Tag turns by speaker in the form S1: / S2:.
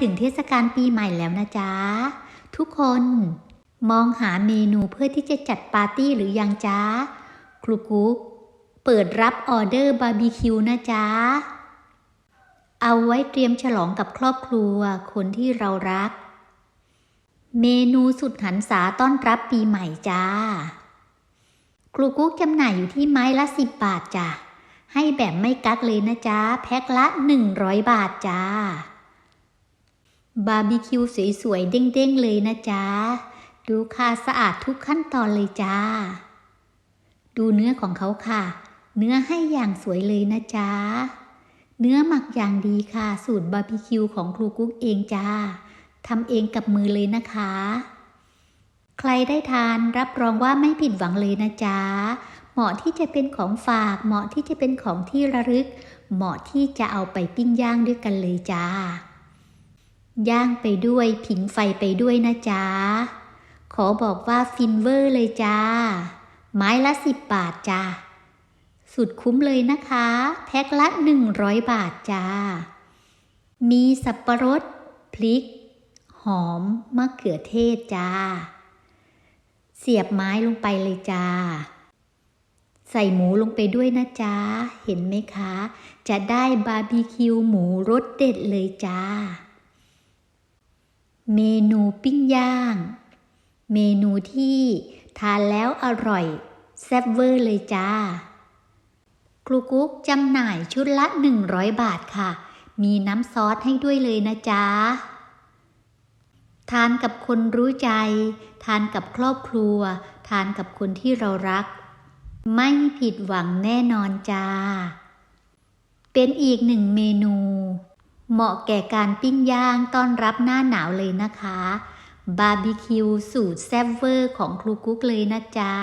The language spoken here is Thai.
S1: ถึงเทศกาลปีใหม่แล้วนะจ๊ะ ทุกคนมองหาเมนูเพื่อที่จะจัดปาร์ตี้หรือยังจ๊ะครูกุ๊กเปิดรับออเดอร์บาร์บีคิวนะจ๊ะ เอาไว้เตรียมฉลองกับครอบครัวคนที่เรารัก เมนูสุดหันษาต้อนรับปีใหม่จ้า ครูกุ๊กจำหน่ายอยู่ที่ไม้ละสิบบาทจ้ะให้แบบไม่กักเลยนะจ๊ะ แพ็คละหนึ่งร้อยบาทจ้า บาร์บีคิวสวยๆ เด้งๆ เลยนะจ๊ะ ดูค่ะสะอาดทุกขั้นตอนเลยจ้า ดูเนื้อของเขาค่ะ เนื้อให้อย่างสวยเลยนะจ๊ะ เนื้อหมักอย่างดีค่ะ สูตรบาร์บีคิวของครูกุ๊กเองจ้าทำเองกับมือเลยนะคะ ใครได้ทานรับรองว่าไม่ผิดหวังเลยนะจ๊ะ เหมาะที่จะเป็นของฝาก เหมาะที่จะเป็นของที่ระลึก เหมาะที่จะเอาไปปิ้งย่างด้วยกันเลยจ้า ย่างไปด้วย ผิงไฟไปด้วยนะจ๊ะ ขอบอกว่าฟินเวอร์เลยจ้า ไม้ละสิบบาทจ้า สุดคุ้มเลยนะคะ แพ็คละหนึ่งร้อยบาทจ้า มีสับประรด พริก หอม มะเขือเทศจ้า เสียบไม้ลงไปเลยจ้า ใส่หมูลงไปด้วยนะจ๊ะ เห็นไหมคะ จะได้บาร์บีคิวหมูรสเด็ดเลยจ้า เมนูปิ้งย่าง เมนูที่ทานแล้วอร่อย แซ่บเวอร์เลยจ้า ครูกุ๊กจำหน่ายชุดละ 100 บาทค่ะ มีน้ำซอสให้ด้วยเลยนะจ๊ะ ทานกับคนรู้ใจ ทานกับครอบครัว ทานกับคนที่เรารัก ไม่ผิดหวังแน่นอนจ้า เป็นอีกหนึ่งเมนู เหมาะแก่การปิ้งย่างต้อนรับหน้าหนาวเลยนะคะ บาร์บีคิวสูตรแซ่บเวอร์ของครูกุ๊กเลยนะจ๊ะ